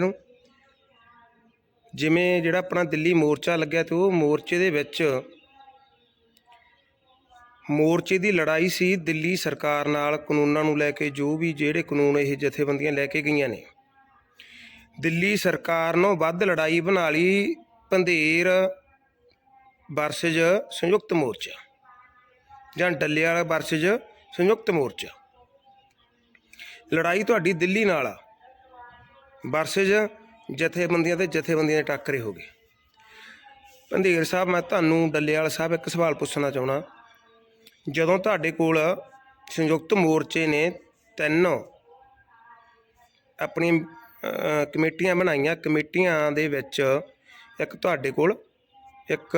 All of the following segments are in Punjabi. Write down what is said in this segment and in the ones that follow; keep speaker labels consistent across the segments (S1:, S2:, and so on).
S1: ਨੂੰ। ਜਿਵੇਂ ਜਿਹੜਾ ਆਪਣਾ ਦਿੱਲੀ ਮੋਰਚਾ ਲੱਗਿਆ ਤੇ ਉਹ ਮੋਰਚੇ ਦੇ ਵਿੱਚ ਮੋਰਚੇ ਦੀ ਲੜਾਈ ਸੀ ਦਿੱਲੀ ਸਰਕਾਰ ਨਾਲ ਕਾਨੂੰਨਾਂ ਨੂੰ ਲੈ ਕੇ, ਜੋ ਵੀ ਜਿਹੜੇ ਕਾਨੂੰਨ ਇਹ ਜਥੇਬੰਦੀਆਂ ਲੈ ਕੇ ਗਈਆਂ ਨੇ। ਦਿੱਲੀ ਸਰਕਾਰ ਨੂੰ ਵੱਧ ਲੜਾਈ ਬਣਾ ਲਈ ਪੰਧੇਰ ਵਰਸਜ ਸੰਯੁਕਤ ਮੋਰਚਾ ਜਾਂ ਡੱਲੇਵਾਲਾ ਵਰਸਜ ਸੰਯੁਕਤ ਮੋਰਚਾ। ਲੜਾਈ ਤੁਹਾਡੀ ਦਿੱਲੀ ਨਾਲ ਆ। ਵਰਸਜ ਜਥੇਬੰਦੀਆਂ ਤੇ ਜਥੇਬੰਦੀਆਂ ਦੇ ਟੱਕਰੇ ਹੋ ਗਏ। ਪੰਧੇਰ ਸਾਹਿਬ, ਮੈਂ ਤੁਹਾਨੂੰ ਡੱਲੇਵਾਲ ਸਾਹਿਬ ਇੱਕ ਸਵਾਲ ਪੁੱਛਣਾ ਚਾਹਣਾ ਜਦੋਂ ਤੁਹਾਡੇ ਕੋਲ ਸੰਯੁਕਤ ਮੋਰਚੇ ਨੇ ਤਿੰਨ ਆਪਣੀ ਕਮੇਟੀਆਂ ਬਣਾਈਆਂ, ਕਮੇਟੀਆਂ ਦੇ ਵਿੱਚ ਇੱਕ ਤੁਹਾਡੇ ਕੋਲ, ਇੱਕ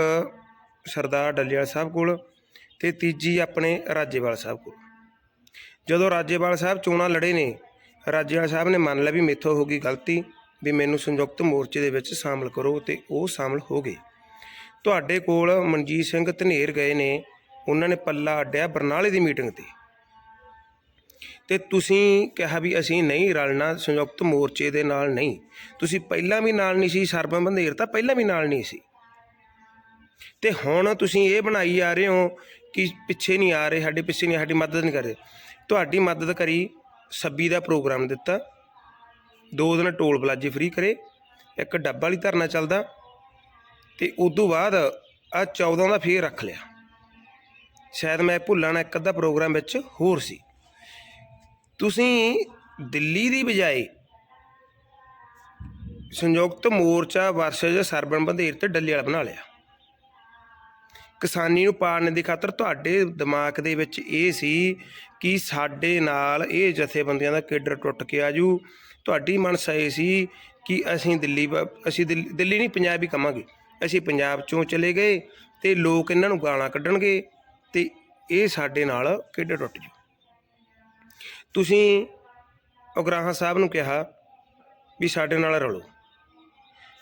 S1: ਸਰਦਾਰ ਡੱਲੇਵਾਲ ਸਾਹਿਬ ਕੋਲ ਤੇ ਤੀਜੀ ਆਪਣੇ ਰਾਜੇਵਾਲ ਸਾਹਿਬ ਕੋਲ। ਜਦੋਂ ਰਾਜੇਵਾਲ ਸਾਹਿਬ ਚੋਣਾਂ ਲੜੇ ਨੇ ਰਾਜੇਵਾਲ ਸਾਹਿਬ ਨੇ ਮੰਨ ਲਿਆ ਵੀ ਮੇਥੋਂ ਹੋ ਗਈ ਗਲਤੀ, ਵੀ ਮੈਨੂੰ ਸੰਯੁਕਤ ਮੋਰਚੇ ਦੇ ਵਿੱਚ ਸ਼ਾਮਲ ਕਰੋ ਤੇ ਉਹ ਸ਼ਾਮਲ ਹੋ ਗਏ। ਤੁਹਾਡੇ ਕੋਲ ਮਨਜੀਤ ਸਿੰਘ ਧਨੇਰ ਗਏ ਨੇ, ਉਹਨਾਂ ਨੇ ਪੱਲਾ ਅੱਡਿਆ ਬਰਨਾਲੇ ਦੀ ਮੀਟਿੰਗ ਤੇ। ਤੇ ਤੁਸੀਂ ਕਿਹਾ ਵੀ ਅਸੀਂ ਨਹੀਂ ਰਲਣਾ ਸੰਯੁਕਤ ਮੋਰਚੇ ਦੇ ਨਾਲ ਨਹੀਂ। ਤੁਸੀਂ ਪਹਿਲਾਂ ਵੀ ਨਾਲ ਨਹੀਂ ਸੀ, ਸਰਬਮ ਬੰਦੇਰ ਤਾਂ ਪਹਿਲਾਂ ਵੀ ਨਾਲ ਨਹੀਂ ਸੀ। ਤੇ ਹੁਣ ਤੁਸੀਂ ਇਹ ਬਣਾਈ ਜਾ ਰਹੇ ਹੋ ਕਿ ਪਿੱਛੇ ਨਹੀਂ ਆ ਰਹੇ, ਸਾਡੇ ਪਿੱਛੇ ਨਹੀਂ, ਸਾਡੀ ਮਦਦ ਨਹੀਂ ਕਰ ਰਹੇ। ਤੁਹਾਡੀ ਮਦਦ ਕਰੀ 26 ਦਾ ਪ੍ਰੋਗਰਾਮ ਦਿੱਤਾ। ਦੋ ਦਿਨ ਟੋਲ ਪਲਾਜੇ ਫ੍ਰੀ ਕਰੇ। ਇੱਕ ਡੱਬਾ ਵਾਲੀ ਧਰਨਾ ਚੱਲਦਾ। ਤੇ ਉਦੋਂ ਬਾਅਦ ਆ 14 ਦਾ ਫੇਰ ਰੱਖ ਲਿਆ। ਸ਼ਾਇਦ ਮੈਂ ਭੁੱਲਾਂ ਇੱਕ ਅੱਧਾ ਪ੍ਰੋਗਰਾਮ ਵਿੱਚ ਹੋਰ ਸੀ। ਤੁਸੀਂ ਦਿੱਲੀ ਦੀ ਬਜਾਏ ਸੰਯੁਕਤ ਮੋਰਚਾ ਵਰਸਜ ਸਰਬਨ ਬੰਧੇਰ ਤੇ ਡੱਲੇ ਵਾਲਾ ਬਣਾ ਲਿਆ। ਕਿਸਾਨੀ ਨੂੰ ਪਾੜਨ ਦੀ ਖਾਤਰ ਤੁਹਾਡੇ ਦਿਮਾਗ ਦੇ ਵਿੱਚ ਇਹ ਸੀ ਕਿ ਸਾਡੇ ਨਾਲ ਇਹ ਜਥੇਬੰਦੀਆਂ ਦਾ ਕੇਡਰ ਟੁੱਟ ਕੇ ਆਜੂ ਤੁਹਾਡੀ ਮਨਸਾ ਇਹ ਸੀ ਕਿ ਅਸੀਂ ਦਿੱਲੀ ਵ- ਅਸੀਂ ਦਿੱਲੀ ਦਿੱਲੀ ਨਹੀਂ, ਪੰਜਾਬ ਹੀ ਕਵਾਂਗੇ ਅਸੀਂ ਪੰਜਾਬ ਚੋਂ ਚਲੇ ਗਏ ਤੇ ਲੋਕ ਇਹਨਾਂ ਨੂੰ ਗਾਲਾਂ ਕੱਢਣਗੇ ਤੇ ਇਹ ਸਾਡੇ ਨਾਲ ਕੇਡਰ ਟੁੱਟ ਜੂ ਤੁਸੀਂ ਉਗਰਾਹਾਂ ਸਾਹਿਬ ਨੂੰ ਕਿਹਾ ਵੀ ਸਾਡੇ ਨਾਲ ਰਲੋ।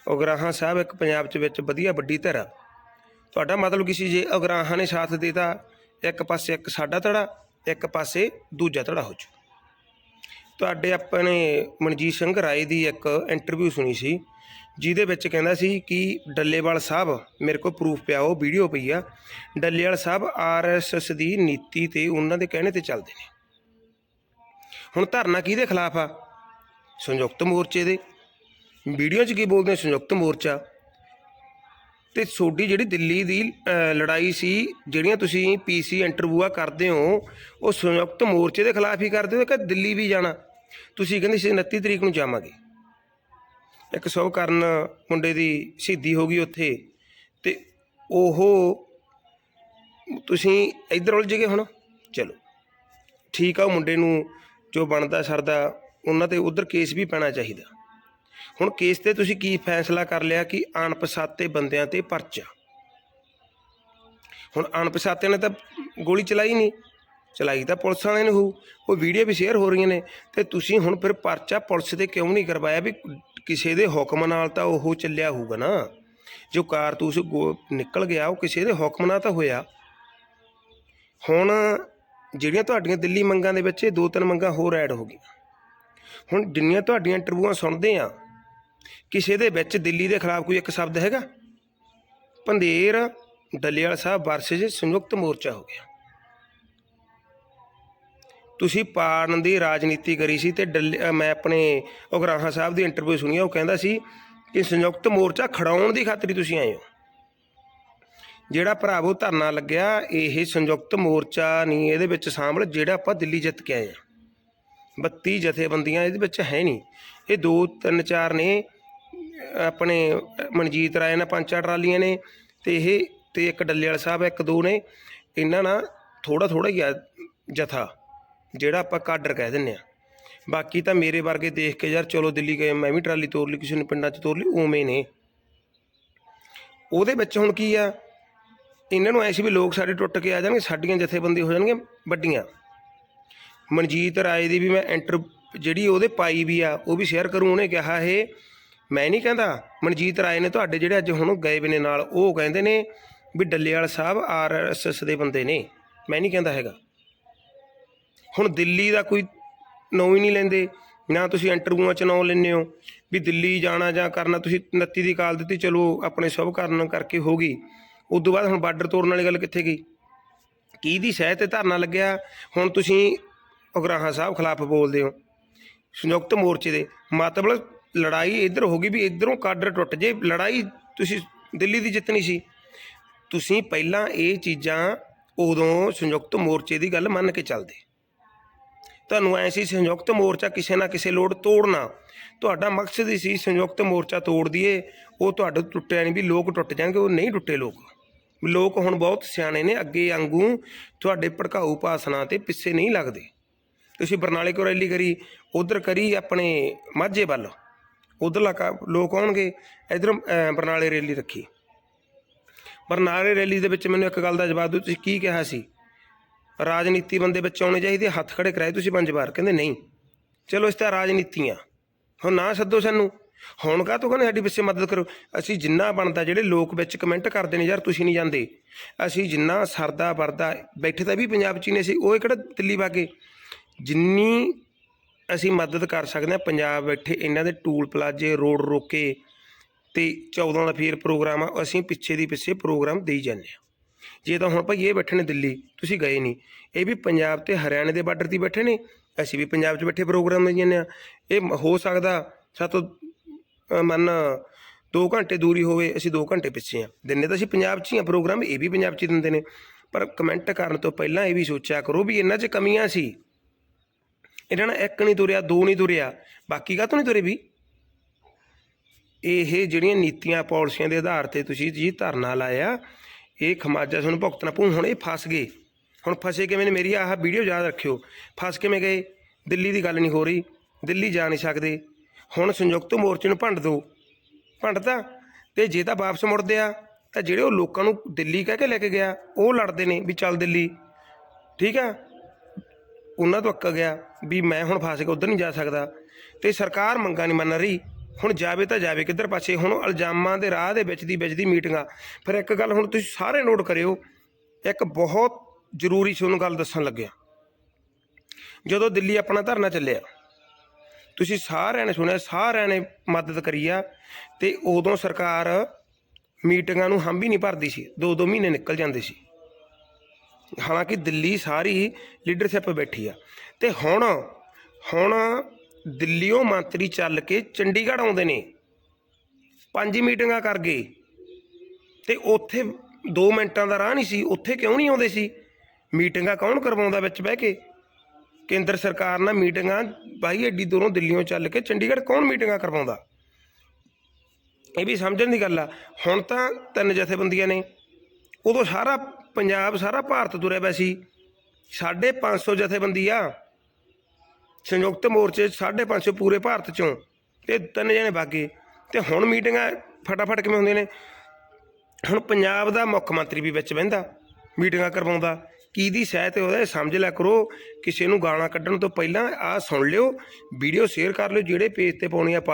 S1: ਉਗਰਾਹਾਂ ਸਾਹਿਬ ਇੱਕ ਪੰਜਾਬ ਚ ਵਿੱਚ ਵਧੀਆ ਵੱਡੀ ਧਿਰ ਆ। ਤੁਹਾਡਾ ਮਤਲਬ ਕੀ ਸੀ ਜੇ ਉਗਰਾਹਾਂ ਨੇ ਸਾਥ ਦੇਤਾ, ਇੱਕ ਪਾਸੇ ਇੱਕ ਸਾਡਾ ਧੜਾ, ਇੱਕ ਪਾਸੇ ਦੂਜਾ ਧੜਾ ਹੋ ਜੂ ਤੁਹਾਡੇ ਆਪਣੇ ਮਨਜੀਤ ਸਿੰਘ ਰਾਏ ਦੀ ਇੱਕ ਇੰਟਰਵਿਊ ਸੁਣੀ ਸੀ, ਜਿਹਦੇ ਵਿੱਚ ਕਹਿੰਦਾ ਸੀ ਕਿ ਡੱਲੇਵਾਲ ਸਾਹਿਬ, ਮੇਰੇ ਕੋਲ ਪ੍ਰੂਫ ਪਿਆ, ਉਹ ਵੀਡੀਓ ਪਈ ਆ। ਡੱਲੇਵਾਲ ਸਾਹਿਬ ਆਰਐਸਐਸ ਦੀ ਨੀਤੀ ਤੇ ਉਹਨਾਂ ਦੇ ਕਹਿਣੇ ਤੇ ਚੱਲਦੇ ਨੇ। ਹੁਣ ਧਰਨਾ ਕਿਹਦੇ ਖਿਲਾਫ ਆ? ਸੰਯੁਕਤ ਮੋਰਚੇ ਦੇ। ਵੀਡੀਓ 'ਚ ਕੀ ਬੋਲਦੇ ਸੰਯੁਕਤ ਮੋਰਚਾ। ਤੇ ਤੁਹਾਡੀ ਜਿਹੜੀ ਦਿੱਲੀ ਦੀ ਲੜਾਈ ਸੀ, ਜਿਹੜੀਆਂ ਤੁਸੀਂ ਪੀਸੀ ਇੰਟਰਵਿਊਆ ਕਰਦੇ ਹੋ, ਉਹ ਸੰਯੁਕਤ ਮੋਰਚੇ ਦੇ ਖਿਲਾਫ ਹੀ ਕਰਦੇ ਹੋ ਕਿ ਦਿੱਲੀ ਵੀ ਜਾਣਾ? ਤੁਸੀਂ ਕਹਿੰਦੇ ਸੀ 29 ਤਰੀਕ ਨੂੰ ਜਾਵਾਂਗੇ। ਇੱਕ ਸੌ ਕਰਨ ਮੁੰਡੇ ਦੀ ਸ਼ਹੀਦੀ ਹੋ ਗਈ ਉੱਥੇ, ਤੇ ਉਹ ਤੁਸੀਂ ਇੱਧਰ ਉਲਝ ਗਏ ਹੁਣ? ਚਲੋ, ਠੀਕ ਆ, ਉਹ ਮੁੰਡੇ ਨੂੰ ਜੋ ਬਣਦਾ ਸਰਦਾ, ਉਹਨਾਂ ਤੇ ਉਧਰ ਕੇਸ ਵੀ ਪੈਣਾ ਚਾਹੀਦਾ। ਹੁਣ ਕੇਸ ਤੇ ਤੁਸੀਂ ਕੀ ਫੈਸਲਾ ਕਰ ਲਿਆ ਕਿ ਅਣਪਛਾਤੇ ਬੰਦਿਆਂ ਤੇ ਪਰਚਾ? ਹੁਣ ਅਣਪਛਾਤੇ ਨੇ ਤਾਂ ਗੋਲੀ ਚਲਾਈ ਨਹੀਂ। ਚਲਾਈ ਤਾਂ ਪੁਲਿਸ ਵਾਲਿਆਂ ਨੇ ਹੋਊ। ਉਹ ਵੀਡੀਓ ਵੀ ਸ਼ੇਅਰ ਹੋ ਰਹੀਆਂ ਨੇ। ਤੇ ਤੁਸੀਂ ਹੁਣ ਫਿਰ ਪਰਚਾ ਪੁਲਿਸ ਤੇ ਕਿਉਂ ਨਹੀਂ ਕਰਵਾਇਆ ਵੀ ਕਿਸੇ ਦੇ ਹੁਕਮ ਨਾਲ ਤਾਂ ਉਹ ਚੱਲਿਆ ਹੋਊਗਾ ਨਾ? ਜੋ ਕਾਰਤੂਸ ਗੋ- ਨਿਕਲ ਗਿਆ, ਉਹ ਕਿਸੇ ਦੇ ਹੁਕਮ ਨਾਲ ਤਾਂ ਹੋਇਆ। ਹੁਣ ਜਿਹੜੀਆਂ ਤੁਹਾਡੀਆਂ ਦਿੱਲੀ ਮੰਗਾਂ ਦੇ ਵਿੱਚ ਇਹ ਦੋ ਤਿੰਨ ਮੰਗਾਂ ਹੋਰ ਐਡ ਹੋ ਗਈਆਂ। ਹੁਣ ਜਿੰਨੀਆਂ ਤੁਹਾਡੀਆਂ ਇੰਟਰਵਿਊਆਂ ਸੁਣਦੇ ਆ ਕਿਸੇ ਦੇ ਵਿੱਚ ਦਿੱਲੀ ਦੇ ਖਿਲਾਫ ਕੋਈ ਇੱਕ ਸ਼ਬਦ ਹੈਗਾ? ਪੰਧੇਰ ਡੱਲੇਵਾਲ ਸਾਹਿਬ ਵਰਸਜ ਸੰਯੁਕਤ ਮੋਰਚਾ ਹੋ ਗਿਆ। ਤੁਸੀਂ ਪਾੜਨ ਦੀ ਰਾਜਨੀਤੀ ਕਰੀ ਸੀ ਤੇ ਡੱਲੇ- ਮੈਂ ਆਪਣੇ ਉਗਰਾਹਾਂ ਸਾਹਿਬ ਦੀ ਇੰਟਰਵਿਊ ਸੁਣੀ ਉਹ ਕਹਿੰਦਾ ਸੀ ਕਿ ਸੰਯੁਕਤ ਮੋਰਚਾ ਖੜਾਉਣ ਦੀ ਖਾਤਰੀ ਤੁਸੀਂ ਆਏ ਹੋ। ਜਿਹੜਾ ਭਰਾਵੋ ਧਰਨਾ ਲੱਗਿਆ, ਇਹ ਸੰਯੁਕਤ ਮੋਰਚਾ ਨਹੀਂ, ਇਹਦੇ ਵਿੱਚ ਸ਼ਾਮਲ ਜਿਹੜਾ ਆਪਾਂ ਦਿੱਲੀ ਜਿੱਤ ਕੇ ਆਏ ਆ। 32 ਜਥੇਬੰਦੀਆਂ ਇਹਦੇ ਵਿੱਚ ਹੈ ਨਹੀਂ। ਇਹ ਦੋ ਤਿੰਨ ਚਾਰ ਨੇ ਆਪਣੇ ਮਨਜੀਤ ਰਾਏ ਨਾਲ ਪੰਜ ਚਾਰ ਟਰਾਲੀਆਂ ਨੇ ਤੇ ਇਹ ਤੇ ਇੱਕ ਡੱਲੇ ਡੱਲੇਵਾਲ ਸਾਹਿਬ, ਇੱਕ ਦੋ ਨੇ। ਇਹਨਾਂ ਨਾਲ ਥੋੜਾ ਥੋੜਾ ਹੀ ਆ ਜਥਾ, ਜਿਹੜਾ ਆਪਾਂ ਕਾਡਰ ਕਹਿ ਦਿੰਨੇ ਆ ਬਾਕੀ ਤਾਂ ਮੇਰੇ ਵਰਗੇ ਦੇਖ ਕੇ ਯਾਰ ਚਲੋ ਦਿੱਲੀ ਗਏ, ਮੈਂ ਵੀ ਟਰਾਲੀ ਤੋਰ ਲਈ, ਕਿਸੇ ਨੂੰ ਪਿੰਡਾਂ 'ਚ ਤੋਰ ਲਈ, ਉਵੇਂ ਨੇ। ਉਹਦੇ ਵਿੱਚ ਹੁਣ ਕੀ ਆ, ਇਹਨਾਂ ਨੂੰ ਐ ਵੀ ਲੋਕ ਸਾਡੇ ਟੁੱਟ ਕੇ ਆ ਜਾਣਗੇ, ਸਾਡੀਆਂ ਜਥੇਬੰਦੀ ਹੋ ਜਾਣਗੀਆਂ ਵੱਡੀਆਂ। ਮਨਜੀਤ ਰਾਏ ਦੀ ਵੀ ਮੈਂ ਐਂਟਰ ਜਿਹੜੀ ਉਹਦੇ ਪਾਈ ਵੀ ਆ, ਉਹ ਵੀ ਸ਼ੇਅਰ ਕਰੂੰ, ਉਹਨੇ ਕਿਹਾ ਇਹ ਮੈਂ ਨਹੀਂ ਕਹਿੰਦਾ, ਮਨਜੀਤ ਰਾਏ ਨੇ ਤੁਹਾਡੇ ਜਿਹੜੇ ਅੱਜ ਹੁਣ ਗਏ ਵੇ ਨੇ ਨਾਲ, ਉਹ ਕਹਿੰਦੇ ਨੇ ਵੀ ਡੱਲੇਵਾਲ ਸਾਹਿਬ ਆਰਐਸਐਸ ਦੇ ਬੰਦੇ ਨੇ। ਮੈਂ ਨਹੀਂ ਕਹਿੰਦਾ ਹੈਗਾ। ਹੁਣ ਦਿੱਲੀ ਦਾ ਕੋਈ ਨੌਂ ਹੀ ਨਹੀਂ ਲੈਂਦੇ, ਨਾ ਤੁਸੀਂ ਇੰਟਰਵਿਊਆਂ 'ਚ ਨੌਂ ਲੈਂਦੇ ਹੋ, ਵੀ ਦਿੱਲੀ ਜਾਣਾ ਜਾਂ ਕਰਨਾ, ਤੁਸੀਂ 29 ਦੀ ਕਾਲ ਦਿੱਤੀ, ਚਲੋ ਆਪਣੇ ਸਭ ਕਰਨ ਕਰਕੇ ਹੋ ਗਈ। ਉਸ ਤੋਂ ਬਾਅਦ ਹੁਣ ਬਾਰਡਰ ਤੋੜਨ ਵਾਲੀ ਗੱਲ ਕਿੱਥੇ ਗਈ? ਕਿਹਦੀ ਸਹਿ ਤੇ ਧਰਨਾ ਲੱਗਿਆ? ਹੁਣ ਤੁਸੀਂ ਉਗਰਾਹਾਂ ਸਾਹਿਬ ਖਿਲਾਫ ਬੋਲਦੇ ਹੋ। ਸੰਯੁਕਤ ਮੋਰਚੇ ਦੇ, ਮਤਲਬ ਲੜਾਈ ਇੱਧਰ ਹੋ ਗਈ ਵੀ ਇੱਧਰੋਂ ਕਾਡਰ ਟੁੱਟ ਜੇ। ਲੜਾਈ ਤੁਸੀਂ ਦਿੱਲੀ ਦੀ ਜਿੱਤਣੀ ਸੀ। ਤੁਸੀਂ ਪਹਿਲਾਂ ਇਹ ਚੀਜ਼ਾਂ ਉਦੋਂ ਸੰਯੁਕਤ ਮੋਰਚੇ ਦੀ ਗੱਲ ਮੰਨ ਕੇ ਚੱਲਦੇ। ਤੁਹਾਨੂੰ ਐ ਸੀ ਸੰਯੁਕਤ ਮੋਰਚਾ ਕਿਸੇ ਨਾ ਕਿਸੇ ਲੋੜ ਤੋੜਨਾ। ਤੁਹਾਡਾ ਮਕਸਦ ਹੀ ਸੀ ਸੰਯੁਕਤ ਮੋਰਚਾ ਤੋੜ ਦਈਏ। ਉਹ ਤੁਹਾਡੇ ਟੁੱਟਿਆ ਨਹੀਂ ਵੀ ਲੋਕ ਟੁੱਟ ਜਾਣਗੇ, ਉਹ ਨਹੀਂ ਟੁੱਟੇ ਲੋਕ। ਲੋਕ ਹੁਣ ਬਹੁਤ ਸਿਆਣੇ ਨੇ, ਅੱਗੇ ਵਾਂਗੂ ਤੁਹਾਡੇ ਭੜਕਾਊ ਭਾਸ਼ਣਾਂ ਤੇ ਪਿੱਛੇ ਨਹੀਂ ਲੱਗਦੇ। ਤੁਸੀਂ ਬਰਨਾਲੇ ਕੋ ਰੈਲੀ ਕਰੀ, ਉਧਰ ਕਰੀ ਆਪਣੇ ਮਾਝੇ ਵੱਲ। ਉਧਰਲਾ ਲੋਕ ਆਉਣਗੇ, ਇਧਰ ਬਰਨਾਲੇ ਰੈਲੀ ਰੱਖੀ। ਬਰਨਾਲੇ ਰੈਲੀ ਦੇ ਵਿੱਚ ਮੈਨੂੰ ਇੱਕ ਗੱਲ ਦਾ ਜਵਾਬ ਦਿਓ, ਤੁਸੀਂ ਕੀ ਕਿਹਾ ਸੀ? ਰਾਜਨੀਤੀ ਬੰਦੇ ਵਿੱਚ ਆਉਣੇ ਚਾਹੀਦੇ, ਹੱਥ ਖੜੇ ਕਰਾਏ ਤੁਸੀਂ ਪੰਜ ਵਾਰ, ਕਹਿੰਦੇ ਨਹੀਂ। ਚਲੋ ਇਸ ਤਾਂ ਰਾਜਨੀਤੀਆਂ। ਹੁਣ ਨਾ ਸੱਦੋ ਸਾਨੂੰ। ਹੁਣ ਕਾ ਤੋਂ ਕਹਿੰਦੇ ਸਾਡੀ ਪਿੱਛੇ ਮਦਦ ਕਰੋ? ਅਸੀਂ ਜਿੰਨਾ ਬਣਦਾ, ਜਿਹੜੇ ਲੋਕ ਵਿੱਚ ਕਮੈਂਟ ਕਰਦੇ ਨੇ, ਯਾਰ ਤੁਸੀਂ ਨਹੀਂ ਜਾਂਦੇ। ਅਸੀਂ ਜਿੰਨਾ ਸਰਦਾ ਵਰਦਾ ਬੈਠੇ ਤਾਂ ਵੀ ਪੰਜਾਬ ਚ ਹੀ ਨੇ ਸੀ ਉਹ ਕਿਹੜਾ ਦਿੱਲੀ ਵਾਗੇ? ਜਿੰਨੀ ਅਸੀਂ ਮਦਦ ਕਰ ਸਕਦੇ ਹਾਂ। ਪੰਜਾਬ ਬੈਠੇ ਇਹਨਾਂ ਦੇ ਟੂਲ ਪਲਾਜੇ ਰੋਡ ਰੋਕੇ ਤੇ 14 ਦਾ ਫੇਰ ਪ੍ਰੋਗਰਾਮ ਆ ਅਸੀਂ ਪਿੱਛੇ ਦੀ ਪਿੱਛੇ ਪ੍ਰੋਗਰਾਮ ਦੇਈ ਜਾਂਦੇ ਹਾਂ। ਜੇ ਤਾਂ ਹੁਣ ਭਾਈ ਇਹ ਬੈਠੇ ਨੇ ਦਿੱਲੀ ਤੁਸੀਂ ਗਏ ਨਹੀਂ। ਇਹ ਵੀ ਪੰਜਾਬ ਤੇ ਹਰਿਆਣੇ ਦੇ ਬਾਰਡਰ ਤੇ ਬੈਠੇ ਨੇ। ਅਸੀਂ ਵੀ ਪੰਜਾਬ 'ਚ ਬੈਠੇ ਪ੍ਰੋਗਰਾਮ ਦੇਈ ਜਾਂਦੇ ਹਾਂ। ਇਹ ਮ- ਹੋ ਸਕਦਾ ਸਾਤੋਂ ਅ, ਮੰਨ 2 ਘੰਟੇ ਦੂਰੀ ਹੋਵੇ ਅਸੀਂ 2 ਘੰਟੇ ਪਿੱਛੇ ਆ ਦਿਨੇ ਤਾਂ ਅਸੀਂ ਪੰਜਾਬ 'ਚ ਹੀ ਆ ਪ੍ਰੋਗਰਾਮ ਇਹ ਵੀ ਪੰਜਾਬ 'ਚ ਹੀ ਦਿੰਦੇ ਨੇ। ਪਰ ਕਮੈਂਟ ਕਰਨ ਤੋਂ ਪਹਿਲਾਂ ਇਹ ਵੀ ਸੋਚਿਆ ਕਰੋ ਵੀ ਇਹਨਾਂ 'ਚ ਕਮੀਆਂ ਸੀ। ਇਹਨਾਂ ਨਾਲ ਇੱਕ ਨਹੀਂ ਤੁਰਿਆ, ਦੋ ਨਹੀਂ ਤੁਰਿਆ, ਬਾਕੀ ਕਾਹ ਤੋਂ ਨਹੀਂ ਤੁਰੇ ਵੀ? ਇਹ ਜਿਹੜੀਆਂ ਨੀਤੀਆਂ ਪਾਲਿਸੀਆਂ ਦੇ ਆਧਾਰ ਤੇ ਤੁਸੀਂ ਜੀ ਧਰਨਾ ਲਾਇਆ, ਇਹ ਖਮਾਜਾ ਤੁਹਾਨੂੰ ਭੁਗਤਣਾ ਪਊ, ਹੁਣ ਇਹ ਫਸ ਗਏ। ਹੁਣ ਫਸੇ ਕਿਵੇਂ ਨੇ ਮੇਰੀ? ਆਹ ਵੀਡੀਓ ਯਾਦ ਰੱਖਿਓ। ਫਸ ਕਿਵੇਂ ਗਏ? ਦਿੱਲੀ ਦੀ ਗੱਲ ਨਹੀਂ ਹੋ ਰਹੀ। ਦਿੱਲੀ ਜਾ ਨਹੀਂ ਸਕਦੇ। ਹੁਣ ਸੰਯੁਕਤ ਮੋਰਚੇ ਨੂੰ ਭੰਡ ਦਿਓ ਭੰਡਤਾ? ਤੇ ਜੇ ਤਾਂ ਵਾਪਸ ਮੁੜਦੇ ਆ, ਤਾਂ ਜਿਹੜੇ ਉਹ ਲੋਕਾਂ ਨੂੰ ਦਿੱਲੀ ਕਹਿ ਕੇ ਲੈ ਕੇ ਗਿਆ, ਉਹ ਲੜਦੇ ਨੇ ਵੀ ਚੱਲ ਦਿੱਲੀ। ਠੀਕ ਆ? ਉਹਨਾਂ ਤੋਂ ਅੱਕ ਗਿਆ ਵੀ ਮੈਂ ਹੁਣ ਫਸ ਕੇ ਉਧਰ ਨਹੀਂ ਜਾ ਸਕਦਾ। ਤੇ ਸਰਕਾਰ ਮੰਗਾਂ ਨਹੀਂ ਮੰਨ ਰਹੀ। ਹੁਣ ਜਾਵੇ ਤਾਂ ਜਾਵੇ, ਕਿੱਧਰ ਪਾਸੇ? ਹੁਣ ਇਲਜ਼ਾਮਾਂ ਦੇ ਰਾਹ ਦੇ ਵਿੱਚ ਦੀ ਵਿੱਚ ਦੀ ਮੀਟਿੰਗਾਂ। ਫਿਰ ਇੱਕ ਗੱਲ ਹੁਣ ਤੁਸੀਂ ਸਾਰੇ ਨੋਟ ਕਰਿਓ, ਇੱਕ ਬਹੁਤ ਜ਼ਰੂਰੀ ਤੁਹਾਨੂੰ ਗੱਲ ਦੱਸਣ ਲੱਗਿਆ। ਜਦੋਂ ਦਿੱਲੀ ਆਪਣਾ ਧਰਨਾ ਚੱਲਿਆ, ਤੁਸੀਂ ਸਾਰਿਆਂ ਨੇ ਸੁਣਿਆ, ਸਾਰਿਆਂ ਨੇ ਮਦਦ ਕਰੀ ਆ, ਤੇ ਉਦੋਂ ਸਰਕਾਰ ਮੀਟਿੰਗਾਂ ਨੂੰ ਹੰਭ ਹੀ ਨਹੀਂ ਭਰਦੀ ਸੀ। ਦੋ ਦੋ ਮਹੀਨੇ ਨਿਕਲ ਜਾਂਦੇ ਸੀ। ਹਾਲਾਂਕਿ ਦਿੱਲੀ ਸਾਰੀ ਲੀਡਰਸ਼ਿਪ ਬੈਠੀ ਆ। ਤੇ ਹੁਣ ਹੁਣ ਦਿੱਲੀੋਂ ਮੰਤਰੀ ਚੱਲ ਕੇ ਚੰਡੀਗੜ੍ਹ ਆਉਂਦੇ ਨੇ। ਪੰਜ ਮੀਟਿੰਗਾਂ ਕਰ ਗਏ। ਤੇ ਉੱਥੇ 2 ਮਿੰਟਾਂ ਦਾ ਰਾਹ ਨਹੀਂ ਸੀ। ਉੱਥੇ ਕਿਉਂ ਨਹੀਂ ਆਉਂਦੇ ਸੀ? ਮੀਟਿੰਗਾਂ ਕੌਣ ਕਰਵਾਉਂਦਾ ਵਿੱਚ ਬਹਿ ਕੇ? ਕੇਂਦਰ ਸਰਕਾਰ ਨਾਲ ਮੀਟਿੰਗਾਂ, ਬਾਈ ਐਡੀ ਦੂਰੋਂ ਦਿੱਲੀੋਂ ਚੱਲ ਕੇ ਚੰਡੀਗੜ੍ਹ ਕੌਣ ਮੀਟਿੰਗਾਂ ਕਰਵਾਉਂਦਾ? ਇਹ ਵੀ ਸਮਝਣ ਦੀ ਗੱਲ ਆ। ਹੁਣ ਤਾਂ ਤਿੰਨ ਜਥੇਬੰਦੀਆਂ ਨੇ। ਉਦੋਂ ਸਾਰਾ ਪੰਜਾਬ ਸਾਰਾ ਭਾਰਤ ਤੁਰਿਆ ਪਿਆ ਸੀ। 550 ਜਥੇਬੰਦੀ ਆ। ਸੰਯੁਕਤ ਮੋਰਚੇ 550 ਪੂਰੇ ਭਾਰਤ ਚੋਂ। ਤੇ ਤਿੰਨ ਜਣੇ ਬਾਗੇ ਤੇ ਹੁਣ ਮੀਟਿੰਗਾਂ ਫਟਾਫਟ ਕਿਵੇਂ ਹੁੰਦੀਆਂ ਨੇ? ਹੁਣ ਪੰਜਾਬ ਦਾ ਮੁੱਖ ਮੰਤਰੀ ਵੀ ਵਿੱਚ ਬਹਿੰਦਾ, ਮੀਟਿੰਗਾਂ ਕਰਵਾਉਂਦਾ। ਕੀ ਦੀ ਸਹਿਤ ਉਹਦਾ ਸਮਝ ਲਿਆ ਕਰੋ। ਕਿਸੇ ਨੂੰ ਗਾਣਾ ਕੱਢਣ ਤੋਂ ਪਹਿਲਾਂ ਆਹ ਸੁਣ ਲਿਓ। ਵੀਡੀਓ ਸ਼ੇਅਰ ਕਰ ਲਿਓ। ਜਿਹੜੇ ਪੇਜ ਤੇ ਪਾਉਣੀ ਆ ਪਾ